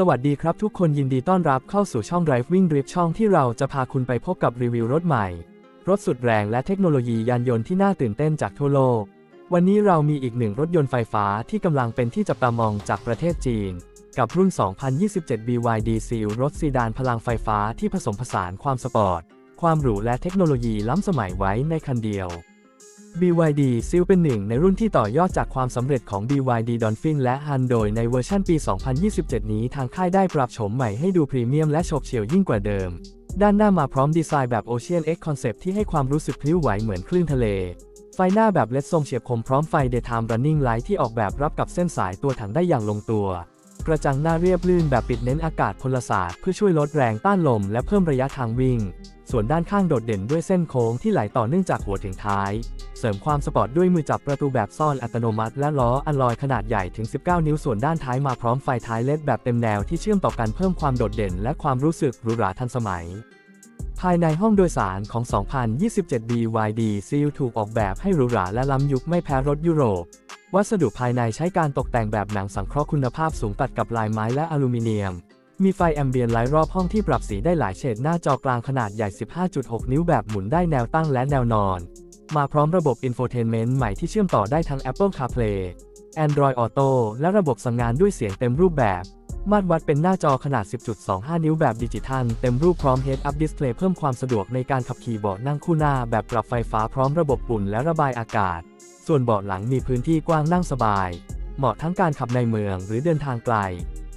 สวัสดีครับทุกคนยินดีต้อนรับเข้าสู่ช่อง Driving Drift ช่องที่เราจะพาคุณไปพบกับรีวิวรถใหม่ รถสุดแรงและเทคโนโลยียานยนต์ที่น่าตื่นเต้นจากทั่วโลก วันนี้เรามีอีกหนึ่งรถยนต์ไฟฟ้าที่กำลังเป็นที่จับตามองจากประเทศจีน กับรุ่น 2027 BYD Seal รถซีดานพลังไฟฟ้าที่ผสมผสานความสปอร์ต ความหรูและเทคโนโลยีล้ำสมัยไว้ในคันเดียว BYD Seal เป็นหนึ่งในรุ่นที่ต่อยอดจากความสำเร็จของ BYD Dolphin และ Han โดยในเวอร์ชันปี 2027 นี้ทางค่ายได้ปรับโฉมใหม่ให้ดูพรีเมียมและโฉบเฉี่ยวยิ่งกว่าเดิม ด้านหน้ามาพร้อมดีไซน์แบบ Ocean X Concept ที่ให้ความรู้สึกพลิ้วไหวเหมือนคลื่นทะเล ไฟหน้าแบบเลดทรงเฉียบคมพร้อมไฟ Daytime Running Light ที่ออกแบบรับกับเส้นสายตัวถังได้อย่างลงตัว กระจังหน้าเรียบลื่นแบบปิดเน้นอากาศพลศาสตร์เพื่อช่วยลดแรงต้านลมและเพิ่มระยะทางวิ่ง ส่วนด้านข้างโดดเด่นด้วยเส้นโค้งที่ไหลต่อเนื่องจากหัวถึงท้าย เสริมความสปอร์ตด้วยมือจับประตูแบบซ่อนอัตโนมัติ และล้ออัลลอยขนาดใหญ่ถึง 19 นิ้วส่วนด้านท้ายมาพร้อมไฟท้ายเลดแบบเต็มแนวที่เชื่อมต่อกันเพิ่มความโดดเด่น และความรู้สึกหรูหราทันสมัยภายในห้องโดยสารของ 2027 BYD Seal ถูกออกแบบให้หรูหราและล้ำยุคไม่แพ้รถยุโรป วัสดุภายในใช้การตกแต่งแบบหนังสังเคราะห์คุณภาพสูงตัดกับลายไม้และอลูมิเนียม มีไฟแอมเบียนไลท์รอบห้องที่ปรับสีได้หลายเฉดหน้าจอกลางขนาดใหญ่ 15.6 นิ้วแบบหมุนได้แนวตั้งและแนวนอน มาพร้อมระบบ Infotainment ใหม่ที่เชื่อมต่อได้ทั้ง Apple CarPlay Android Auto และระบบสั่งงานด้วยเสียงเต็มรูปแบบ มาตรวัดเป็นหน้าจอขนาด 10.25 นิ้วแบบดิจิทัล เต็มรูปพร้อม Head Up Display เพิ่มความสะดวกในการขับขี่เบาะนั่งคู่หน้าแบบปรับไฟฟ้าพร้อมระบบอุ่นและระบายอากาศ ส่วนเบาะหลังมีพื้นที่กว้างนั่งสบาย เหมาะทั้งการขับในเมืองหรือเดินทางไกล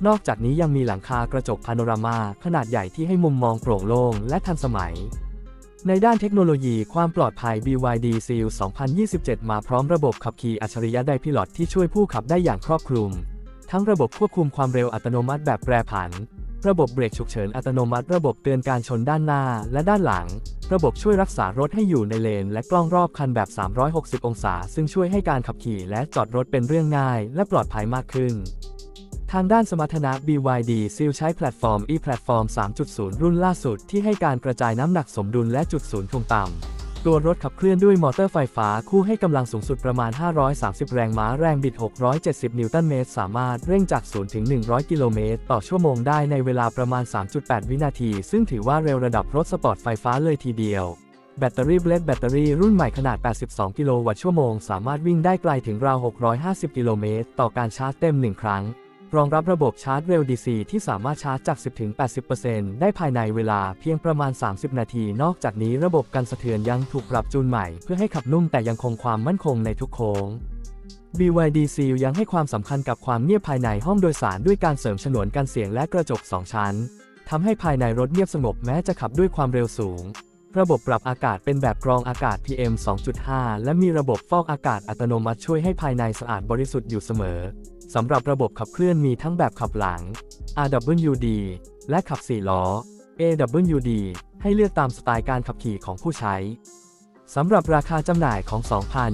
นอกจากนี้ยังมีหลังคากระจกพาโนรามาขนาดใหญ่ที่ให้มุมมองโปร่งโล่งและทันสมัย ในด้านเทคโนโลยีความปลอดภัย BYD Seal 2027 มาพร้อมระบบขับขี่อัจฉริยะไดพิลอตที่ช่วยผู้ขับได้อย่างครอบคลุม ทั้งระบบควบคุมความเร็วอัตโนมัติแบบแปรผัน ระบบเบรกฉุกเฉินอัตโนมัติ ระบบเตือนการชนด้านหน้าและด้านหลัง ระบบช่วยรักษารถให้อยู่ในเลน และกล้องรอบคันแบบ 360 องศา ซึ่งช่วยให้การขับขี่และจอดรถเป็นเรื่องง่าย และปลอดภัยมากขึ้น ทางด้านสมรรถนะ BYD Seal ใช้แพลตฟอร์ม e-Platform 3.0 รุ่นล่าสุดที่ให้การกระจายน้ำหนักสมดุลและจุดศูนย์ถ่วงต่ำ ตัวรถขับเคลื่อนด้วยมอเตอร์ไฟฟ้าคู่ให้กำลังสูงสุดประมาณ 530 แรงม้าแรงบิด 670 นิวตันเมตร สามารถเร่งจาก 0 ถึง 100 กิโลเมตร ต่อชั่วโมงได้ในเวลาประมาณ 3.8 วินาที ซึ่งถือว่าเร็วระดับรถสปอร์ตไฟฟ้าเลยทีเดียว แบตเตอรี่เบลดแบตเตอรี่รุ่นใหม่ขนาด 82 กิโลวัตต์ชั่วโมง สามารถวิ่งได้ไกลถึงราว 650 กิโลเมตร ต่อการชาร์จเต็ม 1 ครั้ง รองรับระบบชาร์จเร็ว DC ที่สามารถชาร์จจาก 10-80%ได้ภายในเวลาเพียงประมาณ 30 นาที นอกจากนี้ระบบกันสะเทือนยังถูกปรับจูนใหม่ เพื่อให้ขับนุ่มแต่ยังคงความมั่นคงในทุกโค้ง BYD Seal ยังให้ความสำคัญกับความเงียบภายในห้องโดยสารด้วยการเสริมฉนวนกันเสียงและกระจก 2 ชั้นทำให้ภายในรถเงียบสงบแม้จะขับด้วยความเร็วสูง ระบบปรับอากาศเป็นแบบกรองอากาศ PM 2.5 และมีระบบฟอกอากาศอัตโนมัติช่วยให้ภายในสะอาดบริสุทธิ์อยู่เสมอ สำหรับระบบขับเคลื่อนมีทั้งแบบขับหลัง RWD และขับ4ล้อ AWD ให้เลือกตามสไตล์การขับขี่ของผู้ใช้ สำหรับราคาจำหน่ายของ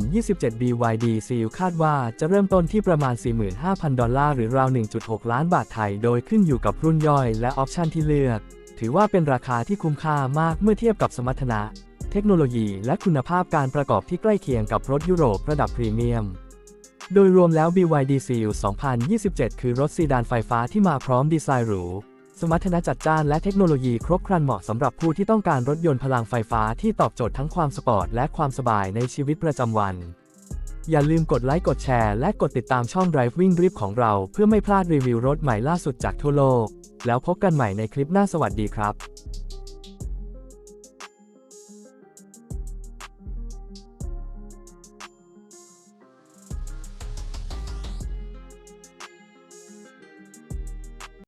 2027 BYD Seal คาดว่าจะเริ่มต้นที่ประมาณ 45,000 ดอลลาร์หรือราว 1.6 ล้านบาทไทย โดยขึ้นอยู่กับรุ่นย่อยและออปชันที่เลือก ถือว่าเป็นราคาที่คุ้มค่ามากเมื่อเทียบกับสมรรถนะ เทคโนโลยีและคุณภาพการประกอบที่ใกล้เคียงกับรถยุโรประดับพรีเมียม โดยรวมแล้ว BYD Seal 2027 คือรถซีดานไฟฟ้าที่มาพร้อมดีไซน์หรู สมรรถนะจัดจ้านและเทคโนโลยีครบครันเหมาะสำหรับผู้ที่ต้องการรถยนต์พลังไฟฟ้าที่ตอบโจทย์ทั้งความสปอร์ตและความสบายในชีวิตประจำวัน อย่าลืมกดไลค์กดแชร์และกดติดตามช่อง Driving Drip ของเรา เพื่อไม่พลาดรีวิวรถใหม่ล่าสุดจากทั่วโลก แล้วพบกันใหม่ในคลิปหน้าสวัสดีครับ